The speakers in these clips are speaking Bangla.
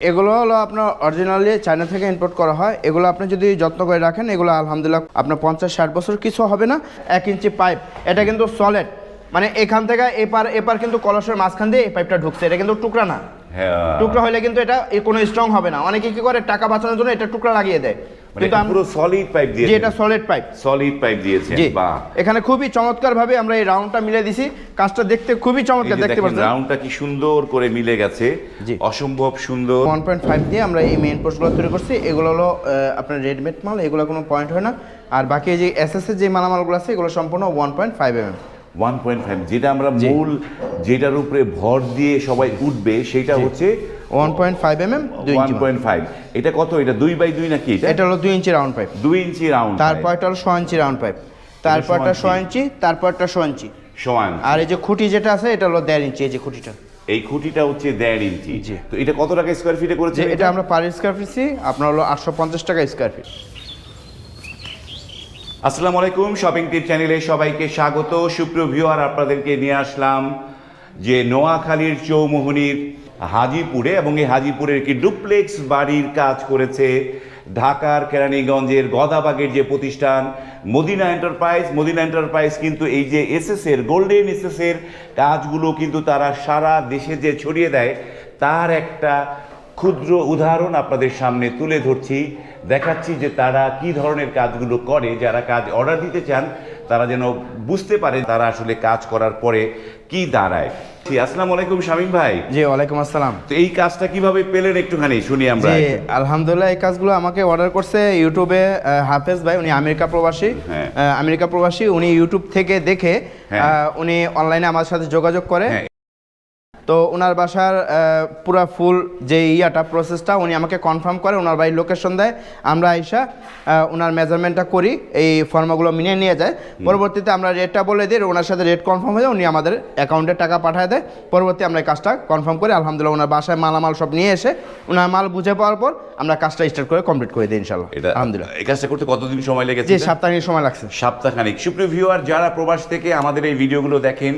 এগুলো হলো আপনার অরিজিনালি চায়না থেকে ইম্পোর্ট করা হয়। এগুলো আপনি যদি যত্ন করে রাখেন এগুলো আলহামদুলিল্লাহ আপনার পঞ্চাশ ষাট বছর কিছু হবে না। এক ইঞ্চি পাইপ এটা কিন্তু সলিড মানে এখান থেকে এপার এপার কিন্তু কলসের মাঝখান দিয়ে এই পাইপটা ঢুকছে। এটা কিন্তু টুকরা না। হ্যাঁ। টুকরা হলে কিন্তু এটা কোনো স্ট্রং হবে না। অনেকে কি করে টাকা বাঁচানোর জন্য এটা টুকরা লাগিয়ে দেয়। কিন্তু পুরো সলিড পাইপ যে দিয়েছে এটা সলিড পাইপ সলিড পাইপ দিয়েছে বাহ। এখানে খুবই চমৎকার ভাবে আমরা এই রাউন্ডটা মিলে দিছি। কাজটা দেখতে খুবই চমৎকার দেখতে পাচ্ছেন? রাউন্ডটা কি সুন্দর করে মিলে গেছে। অসম্ভব সুন্দর। ওয়ান পয়েন্ট ফাইভ দিয়ে আমরা এই মেইন পোস্টগুলো তৈরি করছি। এগুলো হলো আপনার রেডমেড মাল এগুলো কোনো পয়েন্ট হয় না। আর বাকি যে এস এস এর যে মালামালগুলো আছে এগুলো সম্পূর্ণ one point five M one point five যেটা আমরা মূল যেটার উপরে ভর দিয়ে সবাই উঠবে সেটা হচ্ছে one point five M M one point five এটা কত? এটা দুই বাই দুই নাকি এটা? এটা হলো দুই ইঞ্চি রাউন্ড পাইপ দুই ইঞ্চি রাউন্ড তারপরটা হলো ছয় ইঞ্চি রাউন্ড পাইপ তারপরটা ছয় ইঞ্চি তারপরটা ছয় ইঞ্চি সমান আর এই যে খুঁটি যেটা আছে এটা হলো দেড় ইঞ্চি এই যে খুঁটিটা। এই খুঁটিটা হচ্ছে দেড় ইঞ্চি তো এটা কত টাকা স্কোয়ার ফিটে করেছে এটা আমরা পার স্কোয়ার ফিটছি আপনার হলো আটশো পঞ্চাশ টাকা স্কোয়ার ফিট আসসালামু আলাইকুম শপিং টিপ চ্যানেলে সবাইকে স্বাগত। সুপ্রিয় ভিউয়ার আপনাদেরকে নিয়ে আসলাম যে নোয়াখালীর চৌমোহনীর হাজিপুরে এবং এই হাজিপুরের একটি ডুপ্লেক্স বাড়ির কাজ করেছে ঢাকার কেরানীগঞ্জের গদাবাগের যে প্রতিষ্ঠান মদিনা এন্টারপ্রাইজ। মদিনা এন্টারপ্রাইজ কিন্তু এই যে এসএস এর গোল্ডেন এসএস এর কাজগুলো কিন্তু তারা সারা দেশে যে ছড়িয়ে দেয়, তার একটা ক্ষুদ্র উদাহরণ আপনাদের সামনে তুলে ধরছি। দেখাচ্ছি যে তারা কি ধরনের কাজগুলো করে, যারা কাজ অর্ডার দিতে চান, তারা যেন বুঝতে পারে তারা আসলে কাজ করার পরে কি দাঁড়ায়। জি, আসসালামু আলাইকুম শামীম ভাই জি ওয়ালাইকুম আসসালাম তো এই কাজটা কীভাবে পেলেন একটুখানি শুনি আমরা জি আলহামদুলিল্লাহ এই কাজগুলো আমাকে অর্ডার করছে ইউটিউবে হাফেজ ভাই উনি আমেরিকা প্রবাসী হ্যাঁ। আমেরিকা প্রবাসী উনি ইউটিউব থেকে দেখে হ্যাঁ। উনি অনলাইনে আমার সাথে যোগাযোগ করে হ্যাঁ। তো ওনার বাসার পুরা ফুল যে ইয়াটা প্রসেসটা উনি আমাকে কনফার্ম করে ওনার বাড়ির লোকেশন দেয়। আমরা আইসা ওনার মেজারমেন্টটা করি এই ফর্মাগুলো মিনিয়ে নিয়ে যায়। পরবর্তীতে আমরা রেটটা বলে দিই ওনার সাথে রেট কনফার্ম হয়ে যায়, উনি আমাদের অ্যাকাউন্টে টাকা পাঠায় দেয়। পরবর্তী আমরা এই কাজটা কনফার্ম করি আলহামদুলিল্লাহ ওনার বাসায় মালামাল সব নিয়ে এসে ওনার মাল বুঝে পাওয়ার পর আমরা কাজটা স্টার্ট করে কমপ্লিট করে দিই ইনশাল্লাহ আলহামদুলিল্লাহ। এই কাজটা করতে কতদিন সময় লেগেছে এটা? সপ্তাহের সময় লাগছে। সপ্তাহখানিক। সুপ্রিয় ভিউয়ার যারা প্রবাস থেকে আমাদের এই ভিডিওগুলো দেখেন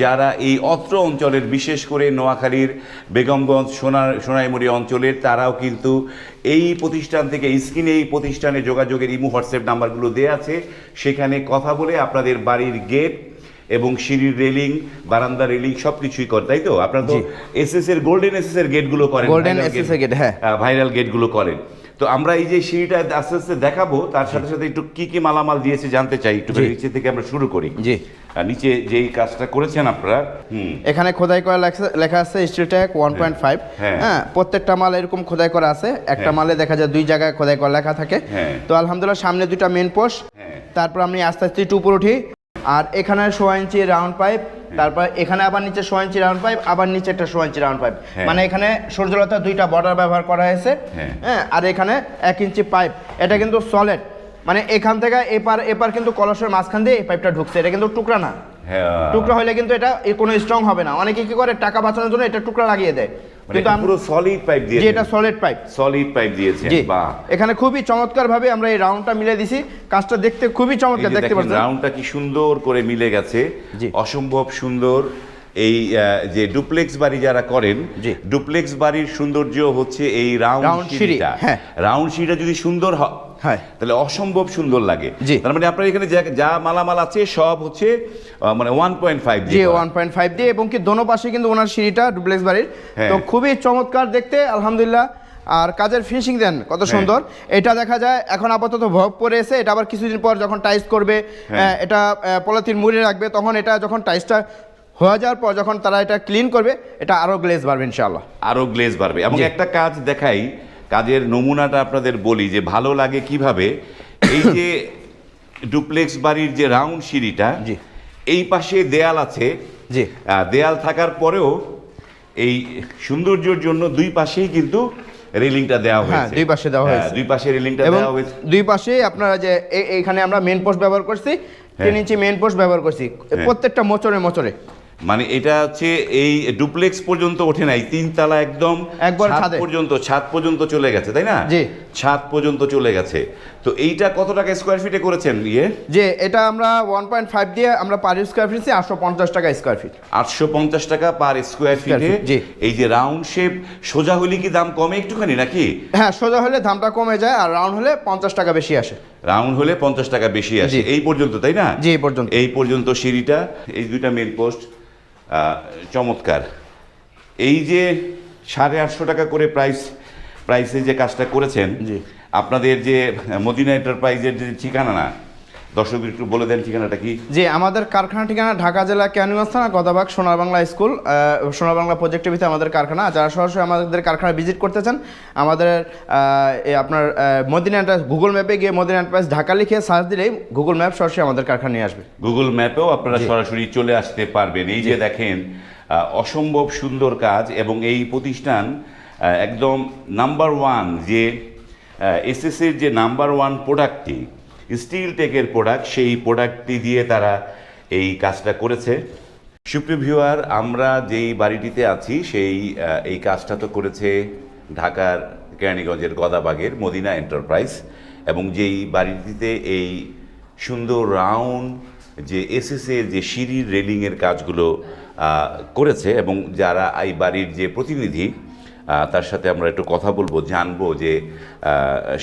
যারা এই অত্র অঞ্চলের বিশেষ করে নোয়াখালীর বেগমগঞ্জ সোনার সোনাইমুড়ি অঞ্চলের তারাও কিন্তু এই প্রতিষ্ঠান থেকে স্ক্রিনে এই প্রতিষ্ঠানে যোগাযোগের ইমো হোয়াটসঅ্যাপ নাম্বারগুলো দেওয়া আছে। সেখানে কথা বলে আপনাদের বাড়ির গেট এবং সিঁড়ির রেলিং বারান্দা রেলিং সব কিছুই করে তাই তো? আপনার তো এস এসএস এর গোল্ডেন এসএস এর গেটগুলো করেন গোল্ডেন এর গেট হ্যাঁ। ভাইরাল গেটগুলো করেন। তো আমরা এই যে সিঁড়িটা আস্তে আস্তে দেখাবো তার সাথে সাথে একটু কি কি মালামাল দিয়েছে জানতে চাই একটু নিচে থেকে আমরা শুরু করি। জি। নিচে যেই কাজটা করেছেন আপনারা এখানে খোদাই করা লেখা- আছে স্ট্রিট্যাক ওয়ান পয়েন্ট ফাইভ হ্যাঁ। হ্যাঁ। প্রত্যেকটা মাল এরকম খোদাই করা আছে। একটা মালে দেখা যায় দুই জায়গায় খোদাই করা লেখা থাকে। হ্যাঁ। তো আলহামদুলিল্লাহ সামনে দুইটা মেন পোস্ট হ্যাঁ। তারপর আমি আস্তে আস্তে একটু উপর উঠি আর এখানে সোয়া ইঞ্চি রাউন্ড পাইপ তারপর এখানে আবার নিচে সোয়া ইঞ্চি রাউন্ড পাইপ আবার নিচে একটা সোয়া ইঞ্চি রাউন্ড পাইপ হ্যাঁ। মানে এখানে সূর্যলতা দুইটা বর্ডার ব্যবহার করা হয়েছে। হ্যাঁ। হ্যাঁ আর এখানে এক ইঞ্চি পাইপ এটা কিন্তু সলিড মানে এখান থেকে এপার এপার কিন্তু কলসের মাঝখান দিয়ে এই পাইপটা ঢুকছে। এটা কিন্তু টুকরা না। হ্যাঁ। টুকরা হলে কিন্তু এটা কোনো স্ট্রং হবে না। অনেকে কি করে টাকা বাঁচানোর জন্য এটা টুকরা লাগিয়ে দেয়। কিন্তু পুরো সলিড পাইপ দিয়েছে এটা সলিড পাইপ সলিড পাইপ দিয়েছে বাহ। এখানে খুবই চমৎকার ভাবে আমরা এই রাউন্ডটা মিলে দিছি। কাজটা দেখতে খুবই চমৎকার দেখতে পাচ্ছেন? রাউন্ডটা কি সুন্দর করে মিলে গেছে। অসম্ভব সুন্দর এই যে ডুপ্লেক্স বাড়ি যারা করেন। ডুপ্লেক্স বাড়ির সৌন্দর্য হচ্ছে এই রাউন্ড সিঁড়িটা। হ্যাঁ। রাউন্ড সিঁড়িটা যদি সুন্দর হয় হ্যাঁ তাহলে অসম্ভব সুন্দর লাগে। তার মানে আপনার এখানে যা- মালামাল আছে সব হচ্ছে মানে one point five G one point five দিয়ে এবং কি দোনো পাশে কিন্তু ওনার সিঁড়িটা ডুপ্লেক্স বাড়ির। হ্যাঁ। তো খুবই চমৎকার দেখতে আলহামদুলিল্লাহ। আর কাজের ফিনিশিং দেন কত হ্যাঁ। সুন্দর। এটা দেখা যায় এখন আপাতত ভোগ পরে এসে এটা আবার কিছুদিন পর যখন টাইস করবে হ্যাঁ। এটা পলিথিন মুড়ে রাখবে তখন এটা যখন টাইসটা হয়ে যাওয়ার পর যখন তারা এটা ক্লিন করবে এটা আরও গ্লেজ বাড়বে ইনশাআল্লাহ। আরও গ্লেজ বাড়বে। এবং একটা কাজ দেখাই কাজের নমুনাটা আপনাদের বলি যে ভালো লাগে কীভাবে এই যে ডুপ্লেক্স বাড়ির যে রাউন্ড সিঁড়িটা। এই পাশে দেয়াল আছে। জি। আহ, দেয়াল থাকার পরেও এই সৌন্দর্যের জন্য দুই পাশেই কিন্তু রেলিংটা দেওয়া হ্যাঁ, হয়েছে। দুই পাশে দেওয়া হ্যাঁ, হয়েছে। দুই পাশে রেলিংটা দেওয়া হয়েছে। দুই পাশে আপনারা যে এ- এইখানে আমরা মেন পোস্ট ব্যবহার করছি তিন ইঞ্চি মেন পোস্ট ব্যবহার করছি। প্রত্যেকটা মোচরে মোচরে মানে এটা হচ্ছে এই ডুপ্লেক্স পর্যন্ত ওঠে নাই তিনতলা একদম একবার ছাদ পর্যন্ত ছাদ পর্যন্ত চলে গেছে তাই না? জি। ছাদ পর্যন্ত চলে গেছে। তো এইটা কত টাকা স্কোয়ার ফিটে করেছেন ইয়ে? যে এটা আমরা ওয়ান পয়েন্ট ফাইভ দিয়ে আমরা পার স্কোয়ার ফিট আটশো পঞ্চাশ টাকা স্কোয়ার ফিট আটশো পঞ্চাশ টাকা পার স্কোয়ার ফিটে। এই যে রাউন্ড শেপ সোজা হলে কি দাম কমে একটুখানি নাকি? হ্যাঁ সোজা হলে দামটা কমে যায় আর রাউন্ড হলে পঞ্চাশ টাকা বেশি আসে। রাউন্ড হলে পঞ্চাশ টাকা বেশি আসে। এই পর্যন্ত তাই না? জি, এই পর্যন্ত। এই পর্যন্ত সিঁড়িটা এই দুইটা মেন পোস্ট চমৎকার এই যে সাড়ে আটশো টাকা করে প্রাইস প্রাইসে যে কাজটা করেছেন। আপনাদের যে মদিনা এন্টারপ্রাইজের যে ঠিকানা না দর্শকদের একটু বলে দেন ঠিকানাটা কি? জি আমাদের কারখানা ঠিকানা ঢাকা জেলা ক্যানিগঞ্জ থানা গদাবাগ সোনার বাংলা স্কুল। সোনার বাংলা প্রজেক্টের ভিতরে আমাদের কারখানা। যারা সরাসরি আমাদের কারখানা ভিজিট করতে চান আমাদের আপনার মদিনা এন্টারপ্রাইজ গুগল ম্যাপে গিয়ে মদিনা এন্টারপ্রাইজ ঢাকা লিখে সার্চ দিলেই গুগল ম্যাপ সরাসরি আমাদের কারখানা নিয়ে আসবে। গুগল ম্যাপেও আপনারা সরাসরি চলে আসতে পারবেন। এই যে দেখেন অসম্ভব সুন্দর কাজ এবং এই প্রতিষ্ঠান একদম নাম্বার ওয়ান যে এসএসের যে নাম্বার ওয়ান প্রোডাক্টটি স্টিল টেকের প্রোডাক্ট সেই প্রোডাক্টটি দিয়ে তারা এই কাজটা করেছে। সুপ্রিয় ভিউয়ার, আমরা যেই বাড়িটিতে আছি, সেই এই কাজটা তো করেছে ঢাকার কেরানীগঞ্জের গদাবাগের মদিনা এন্টারপ্রাইজ এবং যেই বাড়িটিতে এই সুন্দর রাউন্ড যে এসএসের যে সিঁড়ির রেলিংয়ের কাজগুলো করেছে এবং যারা এই বাড়ির যে প্রতিনিধি তার সাথে আমরা একটু কথা বলব জানব যে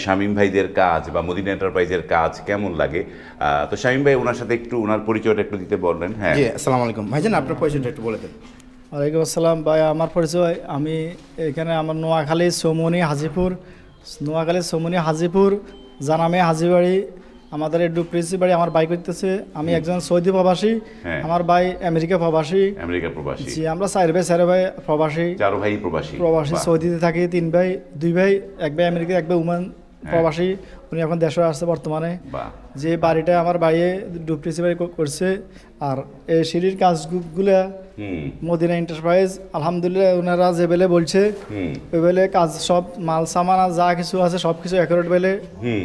শামীম ভাইদের কাজ বা মদিনা এন্টারপ্রাইজের কাজ কেমন লাগে। তো শামীম ভাই ওনার সাথে একটু ওনার পরিচয়টা একটু দিতে বললেন হ্যাঁ। আসসালামু আলাইকুম। ভাইজান আপনার পরিচয়টা একটু বলে দেন। ওয়ালাইকুম আসসালাম। ভাই আমার পরিচয় আমি এখানে আমার নোয়াখালী সৌমনি হাজিপুর নোয়াখালী সৌমনি হাজিপুর জানামে হাজিবাড়ি আমাদের এই ডুপ্রিসি বাড়ি আমার ভাই করতেছে আমি একজন সৌদি প্রবাসী হ্যাঁ। আমার ভাই আমেরিকা প্রবাসী। আমেরিকা প্রবাসী। জি আমরা চার ভাই চার ভাই প্রবাসী। চার ভাই প্রবাসী। প্রবাসী সৌদিতে থাকি তিন ভাই দুই ভাই এক ভাই আমেরিকা এক ভাই উমান প্রবাসী। উনি এখন দেশে আসছে বর্তমানে। যে বাড়িটা আমার বাইরে ডুপ্রিসি বাড়ি করছে আর এই সিঁড়ির কাজগুলা মদিনা এন্টারপ্রাইজ আলহামদুলিল্লাহ ওনারা যে বেলে বলছে ওই বেলে কাজ সব মাল সামান আর যা কিছু আছে সব কিছু একরেট বেলে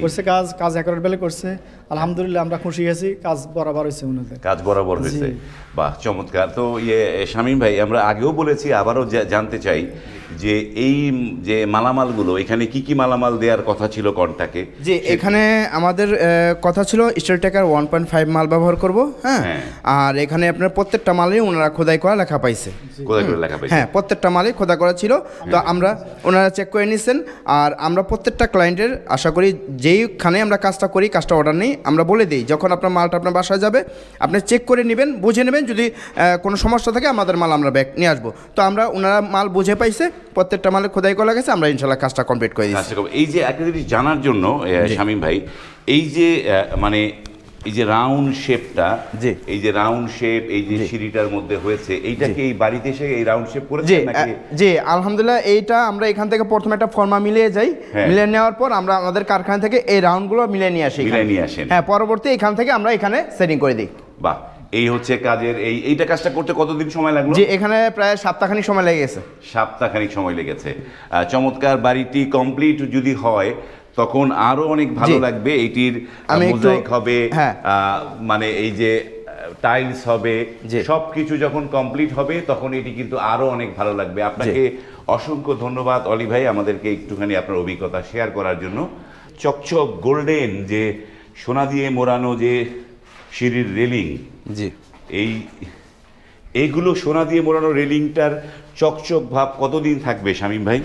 করছে কাজ কাজ একরেট বেলে করছে। আলহামদুলিল্লাহ আমরা খুশি আছি কাজ বরাবর হয়েছে ওনাদের। কাজ বরাবর হয়েছে। বাহ চমৎকার। তো ইয়ে শামীম ভাই আমরা আগেও বলেছি আবারও জানতে চাই যে এই যে মালামালগুলো এখানে কি কি মালামাল দেওয়ার কথা ছিল কন্টাকে? জি এখানে আমাদের কথা ছিল স্টিল টেকার ওয়ান পয়েন্ট ফাইভ মাল ব্যবহার করব হ্যাঁ? হ্যাঁ। আর এখানে আপনার প্রত্যেকটা মালই ওনারা খোদাই করা লেখা পাইছে। লেখা হ্যাঁ প্রত্যেকটা মালই খোদা করা ছিল। তো আমরা ওনারা চেক করে নিচ্ছেন আর আমরা প্রত্যেকটা ক্লায়েন্টের আশা করি যেইখানে আমরা কাজটা করি কাজটা অর্ডার নিই আমরা বলে দিই যখন আপনার মালটা আপনার বাসায় যাবে আপনি চেক করে নেবেন বুঝে নেবেন যদি কোনো সমস্যা থাকে আমাদের মাল আমরা ব্যাক নিয়ে আসব। তো আমরা ওনারা মাল বুঝে পাইছে প্রত্যেকটা মালে খোদাই করা গেছে আমরা ইনশাল্লাহ কাজটা কমপ্লিট করে দিচ্ছি। এই যে একটা জিনিস জানার জন্য শামীম ভাই এই যে মানে এই যে রাউন্ড শেপটা জি। এই যে রাউন্ড শেপ এই যে সিঁড়িটার মধ্যে হয়েছে এইটা কি এই বাড়িতে এসে এই রাউন্ড শেপ করেছে নাকি? জি আলহামদুলিল্লাহ এইটা আমরা এখান থেকে প্রথমে একটা ফর্মা মিলিয়ে যাই। হ্যাঁ। মিলিয়ে নেওয়ার পর আমরা আমাদের কারখানা থেকে এই রাউন্ডগুলো মিলিয়ে নিয়ে আসি। মিলিয়ে নিয়ে আসেন। হ্যাঁ পরবর্তী এখান থেকে আমরা এখানে সেটিং করে দিই। বাহ এই হচ্ছে কাজের এই এইটা কাজটা করতে কতদিন সময় লাগল? যে এখানে প্রায় সপ্তাহখানি সময় লেগে গেছে সপ্তাহখানিক সময় লেগেছে। চমৎকার বাড়িটি কমপ্লিট যদি হয় তখন আরও অনেক ভালো লাগবে এটির মোজাইক হবে হ্যাঁ। মানে এই যে টাইলস হবে জি। সব কিছু যখন কমপ্লিট হবে তখন এটি কিন্তু আরও অনেক ভালো লাগবে। আপনাকে অসংখ্য ধন্যবাদ অলি ভাই আমাদেরকে একটুখানি আপনার অভিজ্ঞতা শেয়ার করার জন্য। চকচক গোল্ডেন যে সোনা দিয়ে মোড়ানো যে সিঁড়ির রেলিং জি। এই এইগুলো সোনা দিয়ে মোড়ানো রেলিংটার চকচক ভাব কতদিন থাকবে শামীম ভাই?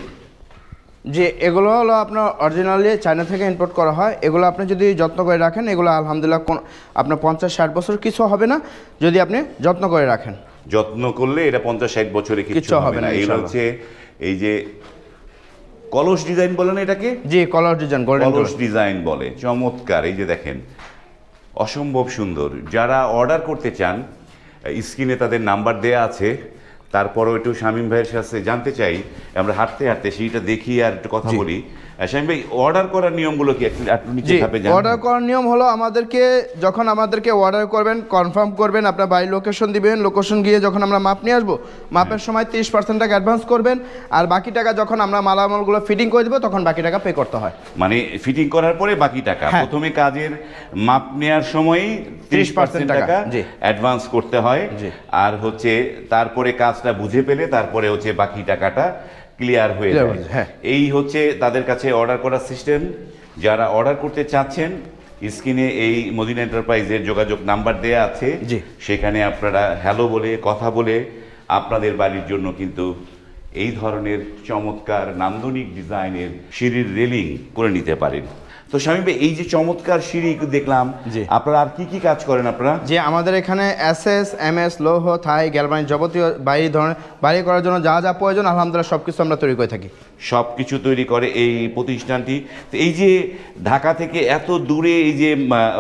যে এগুলো হলো আপনার অরিজিনালি চায়না থেকে ইম্পোর্ট করা হয়। এগুলো আপনি যদি যত্ন করে রাখেন এগুলো আলহামদুলিল্লাহ কোন আপনার পঞ্চাশ ষাট বছর কিছু হবে না যদি আপনি যত্ন করে রাখেন। যত্ন করলে এটা পঞ্চাশ ষাট বছরে কিছু হবে না। এগুলো হচ্ছে এই যে কলস ডিজাইন বলে না এটাকে? জি কলার ডিজাইন কলস ডিজাইন বলে চমৎকার। এই যে দেখেন অসম্ভব সুন্দর। যারা অর্ডার করতে চান স্ক্রিনে তাদের নাম্বার দেয়া আছে। তারপরও একটু শামীম ভাইয়ের কাছে জানতে চাই আমরা হাঁটতে হাঁটতে সেইটা দেখি আর একটু কথা বলি। শামীম ভাই অর্ডার করার নিয়মগুলো কি একটু একটু নিচে ধাপে অর্ডার করার নিয়ম হলো আমাদেরকে যখন আমাদেরকে অর্ডার করবেন কনফার্ম করবেন আপনার বাড়ির লোকেশন দিবেন লোকেশন গিয়ে যখন আমরা মাপ নিয়ে আসব মাপের সময় তিরিশ পার্সেন্ট টাকা অ্যাডভান্স করবেন আর বাকি টাকা যখন আমরা মালামালগুলো ফিটিং করে দেবো তখন বাকি টাকা পে করতে হয়। মানে ফিটিং করার পরে বাকি টাকা। হ্যাঁ। প্রথমে কাজের মাপ নেওয়ার সময়ই তিরিশ পার্সেন্ট টাকা অ্যাডভান্স করতে হয়। আর হচ্ছে তারপরে কাজটা বুঝে পেলে তারপরে হচ্ছে বাকি টাকাটা ক্লিয়ার হয়ে যাবে যায় হ্যাঁ। এই হচ্ছে তাদের কাছে অর্ডার করার সিস্টেম যারা অর্ডার করতে চাচ্ছেন স্ক্রিনে এই মদিনা এন্টারপ্রাইজের যোগাযোগ নাম্বার দেয়া আছে। সেখানে আপনারা হ্যালো বলে কথা বলে আপনাদের বাড়ির জন্য কিন্তু এই ধরনের চমৎকার নান্দনিক ডিজাইনের সিঁড়ির রেলিং করে নিতে পারেন। তো স্বামী এই যে চমৎকার সিঁড়ি দেখলাম জি। আপনারা আর কি কি কাজ করেন আপনারা? যে আমাদের এখানে এস এস এম এস লৌহ থাই গ্যালবানি যাবতীয় বাড়ি ধরনের বাড়ি করার জন্য যা যা প্রয়োজন আলহামদুলিল্লাহ সব কিছু আমরা তৈরি করে থাকি। সব কিছু তৈরি করে এই প্রতিষ্ঠানটি। তো এই যে ঢাকা থেকে এত দূরে এই যে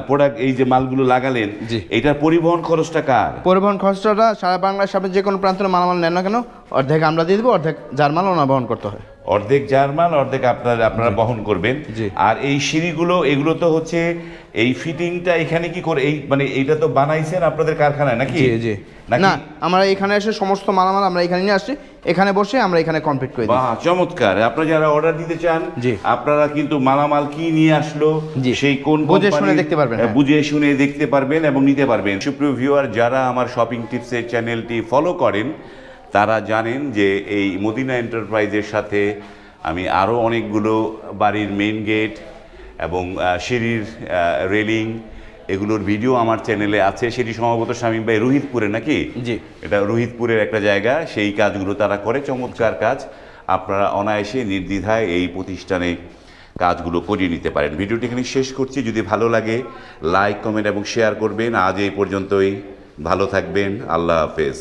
প্রোডাক্ট এই যে মালগুলো লাগালেন জি। এটার পরিবহন খরচটা কার? পরিবহন খরচটা সারা বাংলার সামনে যে কোনো প্রান্তের মালামাল নেন না কেন অর্ধেক আমরা দিয়ে দেবো অর্ধেক জার্মাল মাল ওনা বহন করতে হয়। অর্ধেক জার্মান অর্ধেক আপনার আপনারা বহন করবেন। আর এই সিঁড়িগুলো এগুলো তো হচ্ছে এই ফিটিংটা এখানে কি করে এই মানে এইটা তো বানাইছেন আপনাদের কারখানায় নাকি? জি জি। না আমরা এখানে এসে সমস্ত মালামাল আমরা এখানে নিয়ে আসছি। এখানে বসে আমরা এখানে কমপ্লিট করে বাহ চমৎকার। আপনারা যারা অর্ডার দিতে চান। আপনারা কিন্তু মালামাল কি নিয়ে আসলো। সেই কোন বুঝে শুনে দেখতে পারবেন, হ্যাঁ। বুঝে শুনে দেখতে পারবেন এবং নিতে পারবেন। সুপ্রিয় ভিউয়ার যারা আমার শপিং টিপসের চ্যানেলটি ফলো করেন তারা জানেন যে এই মদিনা এন্টারপ্রাইজের সাথে আমি আরও অনেকগুলো বাড়ির মেইন গেট এবং সিঁড়ির রেলিং এগুলোর ভিডিও আমার চ্যানেলে আছে। সেটি সম্ভবত স্বামী ভাই রোহিতপুরে নাকি? জি। এটা রোহিতপুরের একটা জায়গা। সেই কাজগুলো তারা করে। চমৎকার কাজ। আপনারা অনায়াসে নির্দ্বিধায় এই প্রতিষ্ঠানে কাজগুলো করিয়ে নিতে পারেন। ভিডিওটি এখানে শেষ করছি। যদি ভালো লাগে লাইক কমেন্ট এবং শেয়ার করবেন। আজ এই পর্যন্তই। ভালো থাকবেন। আল্লাহ হাফেজ।